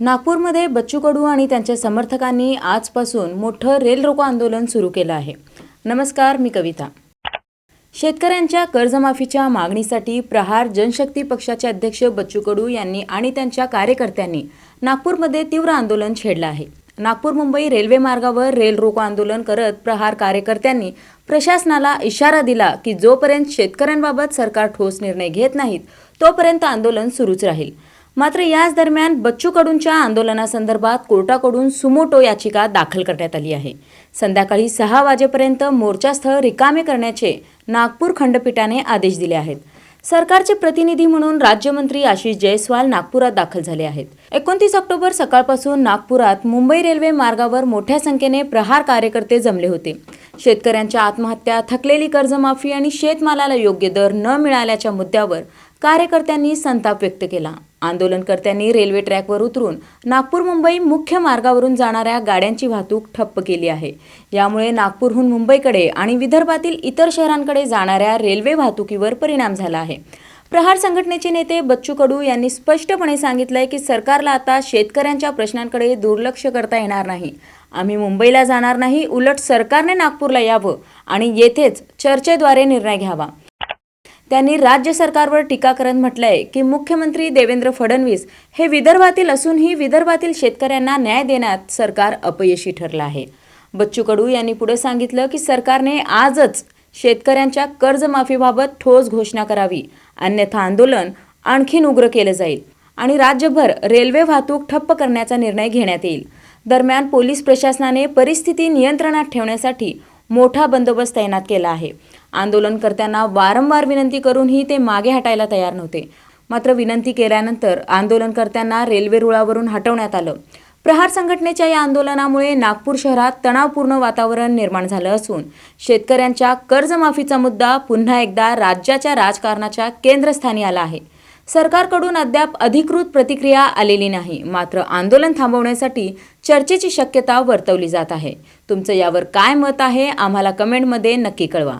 नागपूरमध्ये बच्चू कडू आणि त्यांच्या समर्थकांनी आजपासून मोठं रेल रोको आंदोलन सुरू केलं आहे. नमस्कार मी कविता. शेतकऱ्यांच्या कर्जमाफीच्या मागणीसाठी प्रहार जनशक्ती पक्षाचे अध्यक्ष बच्चू कडू यांनी आणि त्यांच्या कार्यकर्त्यांनी नागपूरमध्ये तीव्र आंदोलन छेडलं आहे. नागपूर मुंबई रेल्वे मार्गावर रेल रोको आंदोलन करत प्रहार कार्यकर्त्यांनी प्रशासनाला इशारा दिला की जोपर्यंत शेतकऱ्यांबाबत सरकार ठोस निर्णय घेत नाहीत तोपर्यंत आंदोलन सुरूच राहील. मात्र याच दरम्यान बच्चू कडूंच्या आंदोलनासंदर्भात कोर्टाकडून सुमोटो याचिका दाखल करण्यात आली आहे. संध्याकाळी सहा वाजेपर्यंत मोर्चास्थळ रिकामे करण्याचे नागपूर खंडपीठाने आदेश दिले आहेत. सरकारचे प्रतिनिधी म्हणून राज्यमंत्री आशिष जयस्वाल नागपुरात दाखल झाले आहेत. एकोणतीस ऑक्टोबर सकाळपासून नागपुरात मुंबई रेल्वे मार्गावर मोठ्या संख्येने प्रहार कार्यकर्ते जमले होते. शेतकऱ्यांच्या आत्महत्या थकलेली कर्जमाफी आणि शेतमालाला योग्य दर न मिळाल्याच्या मुद्द्यावर कार्यकर्त्यांनी संताप व्यक्त केला. आंदोलनकर्त्यांनी रेल्वे ट्रॅकवर उतरून नागपूर मुंबई मुख्य मार्गावरून जाणाऱ्या गाड्यांची वाहतूक ठप्प केली आहे. यामुळे नागपूरहून मुंबईकडे आणि विदर्भातील इतर शहरांकडे जाणाऱ्या रेल्वे वाहतुकीवर परिणाम झाला आहे. प्रहार संघटनेचे नेते बच्चू कडू यांनी स्पष्टपणे सांगितलंय की सरकारला आता शेतकऱ्यांच्या प्रश्नांकडे दुर्लक्ष करता येणार नाही. आम्ही मुंबईला जाणार नाही उलट सरकारने नागपूरला यावं आणि येथेच चर्चेद्वारे निर्णय घ्यावा. त्यांनी राज्य सरकारवर टीका करत म्हटलंय की मुख्यमंत्री देवेंद्र फडणवीस हे विदर्भातील असूनही विदर्भातील शेतकऱ्यांना न्याय देण्यात सरकार अपयशी ठरलं आहे. बच्चू कडू यांनी पुढे सांगितलं की सरकारने आजच शेतकऱ्यांच्या कर्जमाफीबाबत ठोस घोषणा करावी. अन्यथा आंदोलन आणखीन उग्र केलं जाईल आणि राज्यभर रेल्वे वाहतूक ठप्प करण्याचा निर्णय घेण्यात येईल. दरम्यान पोलीस प्रशासनाने परिस्थिती नियंत्रणात ठेवण्यासाठी मोठा बंदोबस्त तैनात केला आहे. आंदोलनकर्त्यांना वारंवार विनंती करूनही ते मागे हटायला तयार नव्हते. मात्र विनंती केल्यानंतर आंदोलनकर्त्यांना रेल्वे रुळावरून हटवण्यात आलं. प्रहार संघटनेच्या या आंदोलनामुळे नागपूर शहरात तणावपूर्ण वातावरण निर्माण झालं असून शेतकऱ्यांच्या कर्जमाफीचा मुद्दा पुन्हा एकदा राज्याच्या राजकारणाच्या केंद्रस्थानी आला आहे. सरकारकडून अद्याप अधिकृत प्रतिक्रिया आलेली नाही मात्र आंदोलन थांबवण्यासाठी चर्चेची शक्यता वर्तवली जात आहे. तुमचं यावर काय मत आहे आम्हाला कमेंटमध्ये नक्की कळवा.